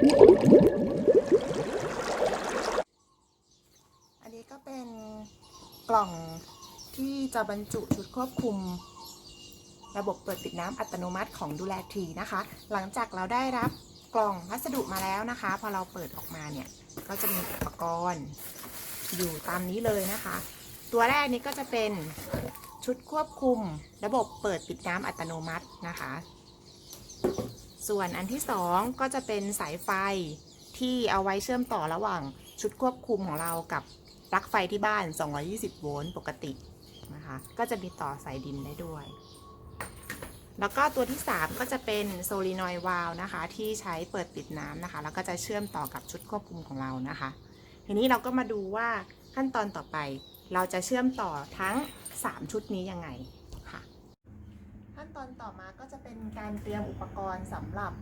อันนี้ก็เป็นกล่องที่จะบรรจุชุดควบคุม ระบบเปิดปิดน้ำอัตโนมัติของดูแลทีนะคะ หลังจากเราได้รับกล่องพัสดุมาแล้วนะคะ พอเราเปิดออกมาเนี่ย ก็จะมีอุปกรณ์อยู่ตามนี้เลยนะคะ ตัวแรกนี้ก็จะเป็นชุดควบคุม ระบบเปิดปิดน้ำอัตโนมัตินะคะ ส่วนอันที่สองก็จะเป็นสายไฟที่เอาไว้เชื่อมต่อระหว่างชุดควบคุมของเรากับปลั๊กไฟที่บ้าน 220 โวลต์ปกตินะคะ ก็จะมีต่อสายดินได้ด้วย แล้วก็ตัวที่ 3 ก็จะเป็นโซลินอยวาลนะคะ ที่ใช้เปิดปิดน้ำนะคะ แล้วก็จะเชื่อมต่อกับชุดควบคุมของเรานะคะ ทีนี้เราก็มาดูว่าขั้นตอนต่อไป เราจะเชื่อมต่อทั้ง 3 ชุดนี้ยังไง ตอนต่อมาก็จะเป็นการเตรียมอุปกรณ์สำหรับ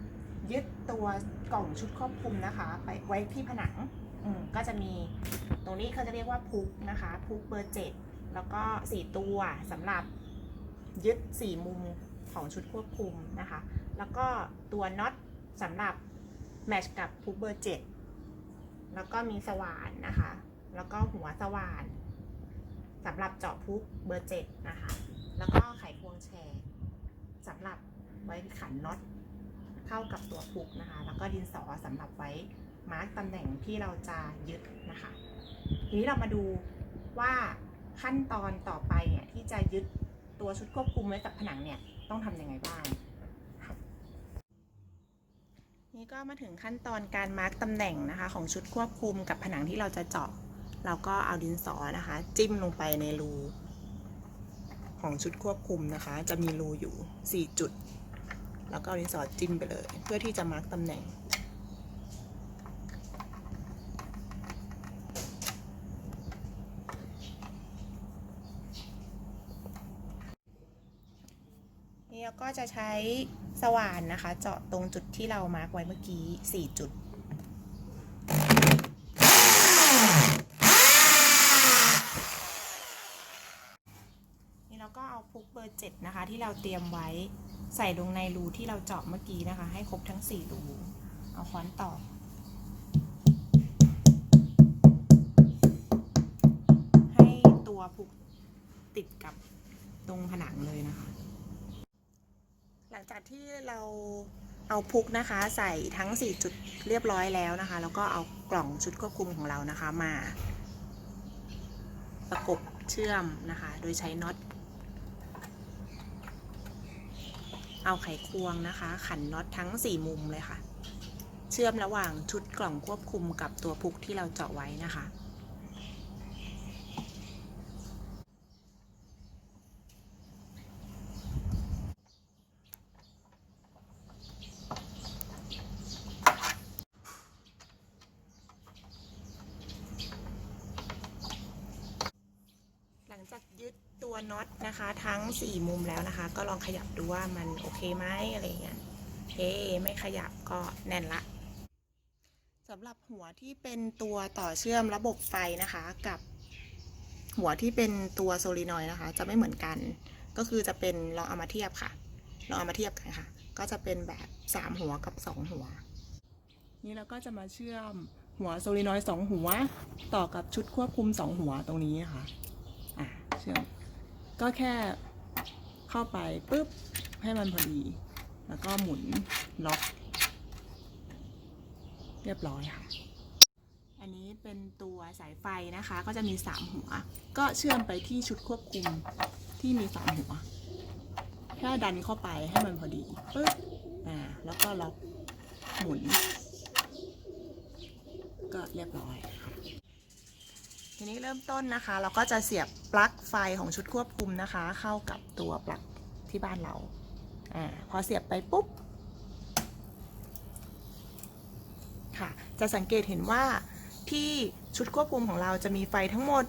ยึดตัวกล่องชุดควบคุมนะคะ ไปไว้ที่ผนังก็จะมีตรงนี้เขาจะเรียกว่าพุกนะคะพุกเบอร์เจ็ดแล้วก็4ตัวสำหรับยึด4มุมของชุดควบคุมนะคะ แล้วก็ตัวน็อตสำหรับแมทช์กับพุกเบอร์เจ็ดแล้วก็มีสว่านนะคะ แล้วก็หัวสว่านสำหรับเจาะพุกเบอร์เจ็ดนะคะ แล้วก็ไขควงแชร์ สำหรับไว้ขันน็อตเข้ากับตัวพุกนะคะ แล้วก็ดินสอสำหรับไว้มาร์กตำแหน่งที่เราจะยึดนะคะ ทีนี้เรามาดูว่าขั้นตอนต่อไปเนี่ยที่จะยึดตัวชุดควบคุมไว้กับผนังเนี่ยต้องทำยังไงบ้าง นี่ก็มาถึงขั้นตอนการมาร์กตำแหน่งนะคะ ของชุดควบคุมกับผนังที่เราจะเจาะเราก็เอาดินสอนะคะ จิ้มลงไปในรู ของชุดควบคุมนะคะ จะมีรูอยู่ 4 จุด แล้วก็เอาดินสอจิ้มไปเลย เพื่อที่จะมาร์กตำแหน่ง นี่เราก็จะใช้สว่านนะคะ เจาะตรงจุดที่เรามาร์กไว้เมื่อกี้ 4 จุด 7 นะคะ ที่เราเตรียมไว้ใส่ลงในรูที่เราเจาะเมื่อกี้นะคะ ให้ครบทั้ง 4 รูเอาค้อนตอกให้ตัวผูกติดกับตรงผนังเลยนะคะ หลังจากที่เราเอาพุกนะคะใส่ทั้ง 4 จุดเรียบร้อยแล้วนะคะ แล้วก็เอากล่องชุดควบคุมของเรานะคะมา ประกบเชื่อมนะคะ โดยใช้น็อต เอาไขควงนะคะ ขันน็อตทั้ง 4 มุมเลยค่ะ เชื่อมระหว่างชุดกล่องควบคุมกับตัวพุกที่เราเจาะไว้นะคะ หลังจากยึดตัวน็อตนะคะ ทั้ง4มุมแล้วนะคะ ก็ลองขยับดูว่ามันโอเคไหมอะไรเงี้ยเฮ้ไม่ขยับก็แน่นละสำหรับหัวที่เป็นตัวต่อเชื่อมระบบไฟนะคะ กับหัวที่เป็นตัวโซลินอยนะคะ จะไม่เหมือนกัน ก็คือจะเป็นลองเอามาเทียบค่ะลองเอามาเทียบกันค่ะ ก็จะเป็นแบบ 3 หัวกับ 2 หัว นี่เราก็จะมาเชื่อมหัวโซลินอยสองหัว ต่อกับชุดควบคุม 2 หัวตรงนี้ค่ะอะเชื่อมก็แค่ เข้าไปปุ๊บให้มันพอดี แล้วก็หมุนล็อก เรียบร้อยค่ะ อันนี้เป็นตัวสายไฟนะคะ ก็จะมี 3 หัว ก็เชื่อมไปที่ชุดควบคุมที่มี 3 หัวแค่ดันเข้าไปให้มันพอดีปุ๊บอ่าแล้วก็ล็อกหมุน ก็เรียบร้อยค่ะ ทีนี้เริ่มต้นนะคะ เราก็จะเสียบปลั๊กไฟของชุดควบคุมนะคะ เข้ากับตัวปลั๊กที่บ้านเราอ่าพอเสียบไปปุ๊บค่ะจะสังเกตเห็นว่าที่ชุดควบคุมของเราจะมีไฟทั้งหมด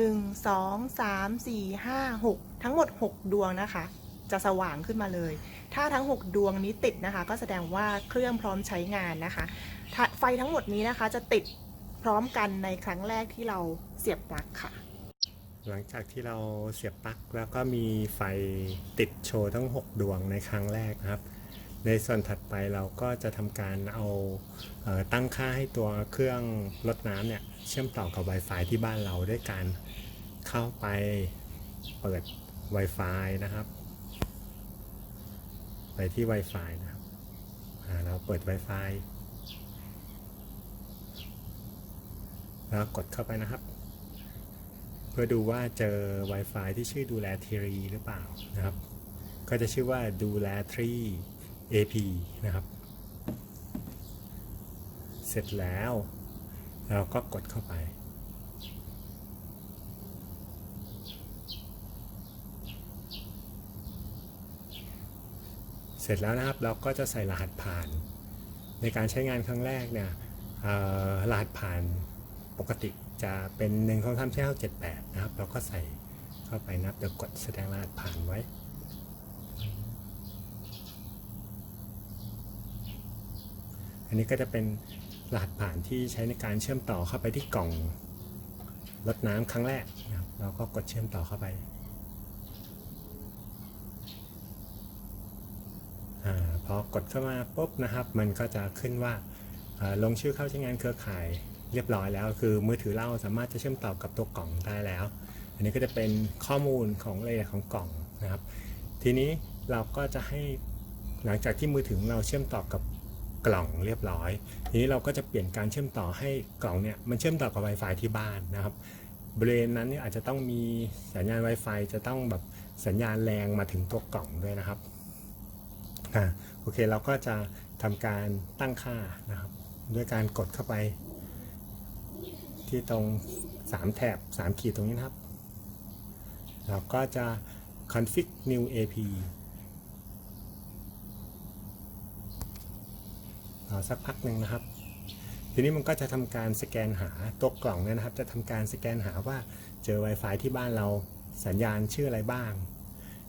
1 2 3 4 5 6 ทั้งหมด 6 ดวงนะคะ จะสว่างขึ้นมาเลย ถ้าทั้ง 6 ดวงนี้ติดนะคะ ก็แสดงว่าเครื่องพร้อมใช้งานนะคะ ไฟทั้งหมดนี้นะคะจะติด ร้อมกันในครั้งแรกที่เราเสียบปลั๊กค่ะ หลังจากที่เราเสียบปลั๊กแล้วก็มีไฟติดโชว์ทั้ง 6 ดวงในครั้งแรกนะครับ ในส่วนถัดไปเราก็จะทำการเอาเออตั้งค่าให้ตัวเครื่องรดน้ำเนี่ยเชื่อมต่อกับ Wi-Fi ที่บ้านเราด้วยการเข้าไปเปิด Wi-Fi นะครับ ไปที่ Wi-Fi นะครับเราเปิด Wi-Fi แล้วกดเข้าไปนะครับ เพื่อดูว่าเจอ Wi-Fi ที่ชื่อดูแลทีรีหรือเปล่านะครับ ก็จะชื่อว่าดูแลทรี AP นะครับ เสร็จแล้วเราก็กดเข้าไป เสร็จแล้วนะครับเราก็จะใส่รหัสผ่าน ในการใช้งานครั้งแรกเนี่ยรหัสผ่าน ปกติจะเป็น1 2 3 4 5 7 8 นะครับ เราก็ใส่เข้าไปนะครับเดี๋ยวกดแสดงรหัสผ่านไว้อันนี้ก็จะเป็นรหัสผ่านที่ใช้ในการเชื่อมต่อเข้าไปที่กล่องรดน้ำครั้งแรกนะครับเราก็กดเชื่อมต่อเข้าไปอาพอกดเข้ามาปุ๊บนะครับ มันก็จะขึ้นว่าอ่าลงชื่อเข้าใช้งานเครือข่าย เรียบร้อยแล้ว คือมือถือเราสามารถจะเชื่อมต่อกับตัวกล่องได้แล้ว อันนี้ก็จะเป็นข้อมูลของรายละเอียของกล่องนะครับ ทีนี้เราก็จะให้หลังจากที่มือถือเราเชื่อมต่อกับกล่องเรียบร้อย ทีนี้เราก็จะเปลี่ยนการเชื่อมต่อให้กล่องเนี่ยมันเชื่อมต่อกับ Wi-Fi ที่บ้านนะครับบริเวณนั้นเนี่ยอาจจะต้องมีสัญญาณ Wi-Fi จะต้องแบบสัญญาณแรงมาถึงตัวกล่องด้วยนะครับอ่าโอเคเราก็จะทำการตั้งค่านะครับ ด้วยการกดเข้าไป ที่ตรง 3 แถบ 3 ขีดตรงนี้นะครับ เราก็จะ config new AP รอสักพักหนึ่งนะครับ ทีนี้มันก็จะทำการสแกนหาตัวกล่องเนี่ยนะครับ จะทำการสแกนหาว่าเจอ Wi-Fi ที่บ้านเราสัญญาณชื่ออะไรบ้าง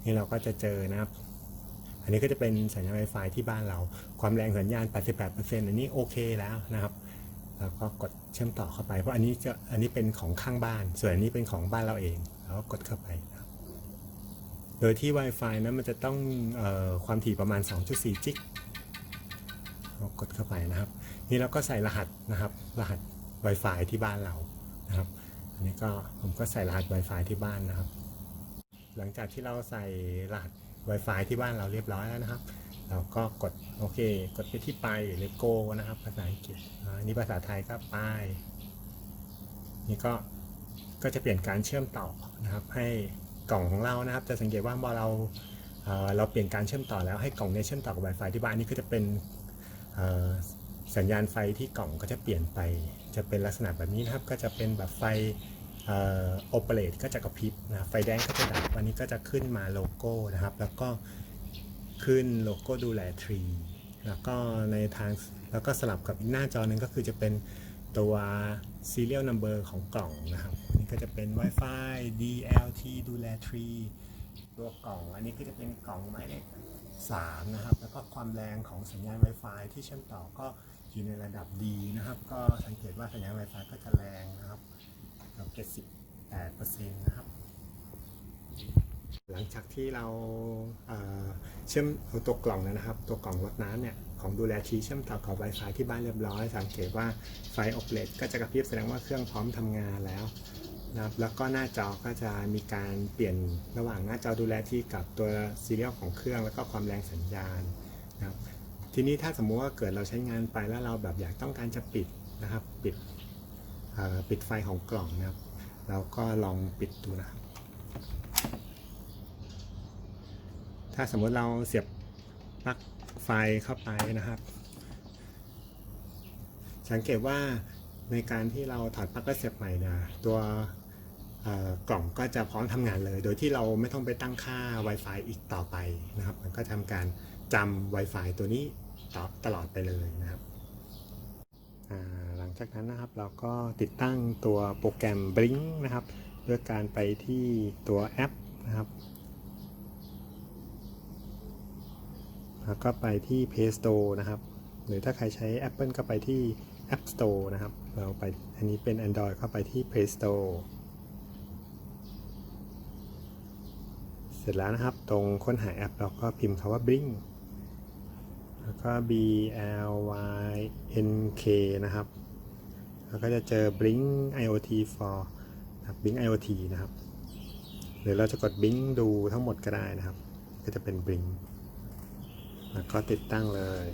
นี่เราก็จะเจอนะครับ อันนี้ก็จะเป็นสัญญาณ Wi-Fi ที่บ้านเรา ความแรงสัญญาณ 88%อันนี้โอเคแล้วนะครับ แล้วก็กด ชื่อมต่อเข้าไป เพราะอันนี้จะอันนี้เป็นของข้างบ้าน ส่วนอันนี้เป็นของบ้านเราเองแล้วก็กดเข้าไปครับโดยที่ Wi-Fi นั้นมันจะต้องออความถี่ประมาณ 2.4 จิกเรากดเข้าไปนะครับ นี่เราก็ใส่รหัสนะครับ รหัส Wi-Fi ที่บ้านเรานะครับ อันนี้ก็ผมก็ใส่รหัส Wi-Fi ที่บ้านนะครับ หลังจากที่เราใส่รหัส Wi-Fi ที่บ้านเราเรียบร้อยแล้วนะครับ เราก็กดโอเค กดไปที่ไปหรือ go นะครับภาษาอังกฤษ นี้ภาษาไทยก็ไปนี่ก็ก็จะเปลี่ยนการเชื่อมต่อนะครับ ให้กล่องของเรานะครับ จะสังเกตว่าพอเราเเราเปลี่ยนการเชื่อมต่อแล้วให้กล่องเนี้เชื่อมต่อกับ Wi-Fi ที่บ้านนี่ก็จะเป็นสัญญาณไฟที่กล่องก็จะเปลี่ยนไป จะเป็นลักษณะแบบนี้นะครับ ก็จะเป็นแบบไฟโอเปเรตก็จะกระพริบนะไฟแดงก็จะดับอันนี้ก็จะขึ้นมาโลโก้นะครับ แล้วก็ขึ้นโลโก้ดูแลทรี แล้วก็ในทางแล้วก็สลับกับหน้าจอหนึ่งก็คือจะเป็นตัว serial number ของกล่องนะครับอันนี้ก็จะเป็น Wi-Fi DLT ดูแลทรีตัวกล่อง อันนี้ก็จะเป็นกล่องหมายเลข3นะครับ แล้วก็ความแรงของสัญญาณ Wi-Fi ที่เชื่อมต่อก็อยู่ในระดับดีนะครับ ก็สังเกตว่าสัญญาณ Wi-Fi ก็จะแรงนะครับเกับ78%นะครับ ลังจากที่เราเชื่อมตัวกล่องนะครับ ตัวกล่องรดน้ำเนี่ยของดูแลทีเชื่อมต่อกับ Wi-Fi ที่บ้านเรียบร้อย สังเกตว่าไฟออฟเลตก็จะกระพริบแสดงว่าเครื่องพร้อมทำงานแล้วนะครับแล้วก็หน้าจอก็จะมีการเปลี่ยนระหว่างหน้าจอดูแลที่กับตัวซีเรียลของเครื่อง แล้วก็ความแรงสัญญาณนะครับทีนี้ถ้าสมมุติว่าเกิดเราใช้งานไปแล้วเราแบบอยากต้องการจะปิดนะครับ ปิดปิดไฟของกล่องนะครับเราก็ลองปิดดูนะครับ ถ้าสมมติเราเสียบปลั๊กไฟเข้าไปนะครับ สังเกตว่าในการที่เราถอดปลั๊กแล้วเสียบใหม่นะตัวกล่องก็จะพร้อมทำงานเลย โดยที่เราไม่ต้องไปตั้งค่า Wi-Fi อีกต่อไปนะครับ มันก็ทำการจำ Wi-Fi ตัวนี้ต่อตลอดไปเลยนะครับหลังจากนั้นนะครับเราก็ติดตั้งตัวโปรแกรม Blink นะครับ ด้วยการไปที่ตัวแอปนะครับ แล้วก็ไปที่ Play Store นะครับ หรือถ้าใครใช้ Apple ก็ไปที่ App Store นะครับ เราไปอันนี้เป็น Android เข้าไปที่ Play Store เสร็จแล้วนะครับ ตรงค้นหาแอปเราก็พิมพ์คำว่า Blink แล้วก็ B L Y N K นะครับ แล้วก็จะเจอ Blink IoT for บ Blink IoT นะครับ หรือเราจะกด Blink ดูทั้งหมดก็ได้นะครับ ก็จะเป็น Blink แล้วก็ติดตั้งเลย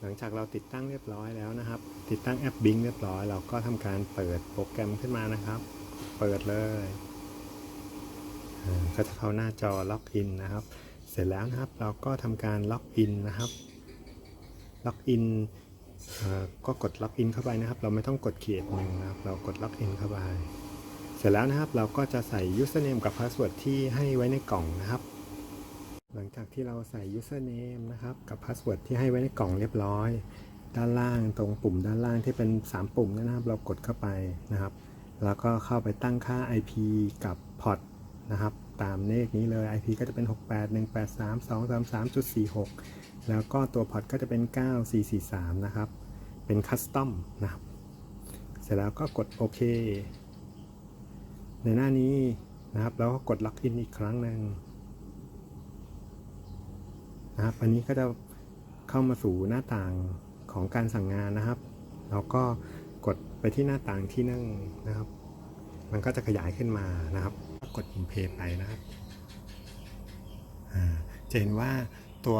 หลังจากเราติดตั้งเรียบร้อยแล้วนะครับ ติดตั้งแอป Blink เรียบร้อย เราก็ทำการเปิดโปรแกรมขึ้นมานะครับ เปิดเลยอ่าก็จะเข้าหน้าจอล็อกอินนะครับ เสร็จแล้วนะครับเราก็ทำการล็อกอินนะครับ ล็อกอินก็กดล็อกอินเข้าไปนะครับ เราไม่ต้องกด create หนึ่งนะครับ เรากดล็อกอินเข้าไป เสร็จแล้วนะครับเราก็จะใส่ username กับ password ที่ให้ไว้ในกล่องนะครับ หลังจากที่เราใส่ username นะครับ กับ password ที่ให้ไว้ในกล่องเรียบร้อย ด้านล่างตรงปุ่มด้านล่างที่เป็น 3 ปุ่มนะครับ เรากดเข้าไปนะครับ แล้วก็เข้าไปตั้งค่า IP กับพอร์ตนะครับ ตามเลขนี้เลย IP ก็จะเป็น 68183233.46 แล้วก็ตัวพอร์ตก็จะเป็น 9443 นะครับ เป็นคัสตอมนะครับ เสร็จแล้วก็กดโอเคในหน้านี้นะครับเราก็กดล็อกอินอีกครั้งหนึ่ง นะครับอันนี้ก็จะเข้ามาสู่หน้าต่างของการสั่งงานนะครับ เราก็กดไปที่หน้าต่างที่นั่งนะครับ มันก็จะขยายขึ้นมานะครับ กดปุ่มเพย์ไปนะครับจะเห็นว่าตัว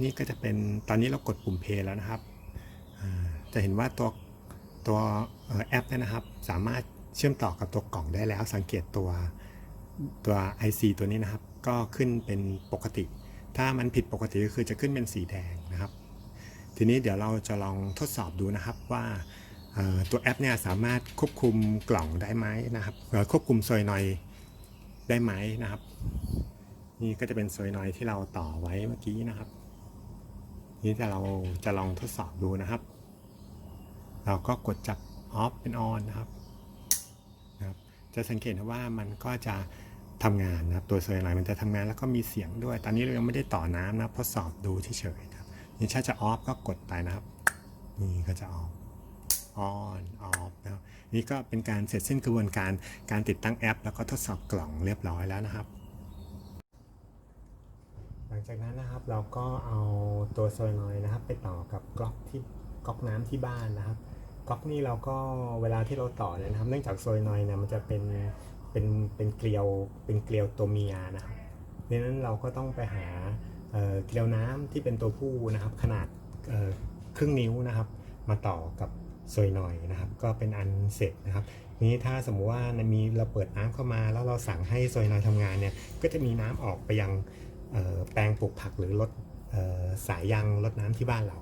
นี้ก็จะเป็นตอนนี้เรากดปุ่มเพย์แล้วนะครับ จะเห็นว่าตัวตัวแอปนี่ยนะครับ สามารถเชื่อมต่อกับตัวกล่องได้แล้ว สังเกตตัวตัว IC ตัวนี้นะครับ ก็ขึ้นเป็นปกติ ถ้ามันผิดปกติก็คือจะขึ้นเป็นสีแดงนะครับ ทีนี้เดี๋ยวเราจะลองทดสอบดูนะครับว่าตัวแอปเนี่ยสามารถควบคุมกล่องได้ไหมนะครับเอ่อควบคุมโซยนอยได้ไหมนะครับ นี่ก็จะเป็นโซยนอยที่เราต่อไว้เมื่อกี้นะครับ นี่จะเราจะลองทดสอบดูนะครับ เราก็กดจาก off เป็น on นะครับนะครับ จะสังเกตว่ามันก็จะ ทำงานนะครับตัวโซยนอยมันจะทำงานแล้วก็มีเสียงด้วย ตอนนี้เรายังไม่ได้ต่อน้ำนะครับทดสอบดูเฉยๆครับนี่ถ้าจะ off ก็กดไปนะครับนี่ก็จะ off on off นะครับนี่ก็เป็นการเสร็จสิ้นกระบวนการการติดตั้งแอป แล้วก็ทดสอบกล่องเรียบร้อยแล้วนะครับ หลังจากนั้นนะครับเราก็เอาตัวโซลอยด์นะครับ ไปต่อกับก๊อกที่ก๊อกน้ำที่บ้านนะครับก๊อกนี่เราก็เวลาที่เราต่อเนี่ยนะครับ เนื่องจากโซลอยด์เนี่ยมันจะเป็น เป็นเป็นเกลียวเป็นเกลียวตัวเมียนะครับดังนั้นเราก็ต้องไปหาเเกลียวน้ำที่เป็นตัวผู้นะครับ ขนาดครึ่งนิ้วนะครับ มาต่อกับโซยหน่อยนะครับ ก็เป็นอันเสร็จนะครับนี้ถ้าสมมุติว่ามีเราเปิดน้ำเข้ามา แล้วเราสั่งให้โซยนอยด์ทำงานเนี่ยก็จะมีน้ำออกไปยังแปลงปลูกผักหรือรถสายยางรดน้ำที่บ้านเรา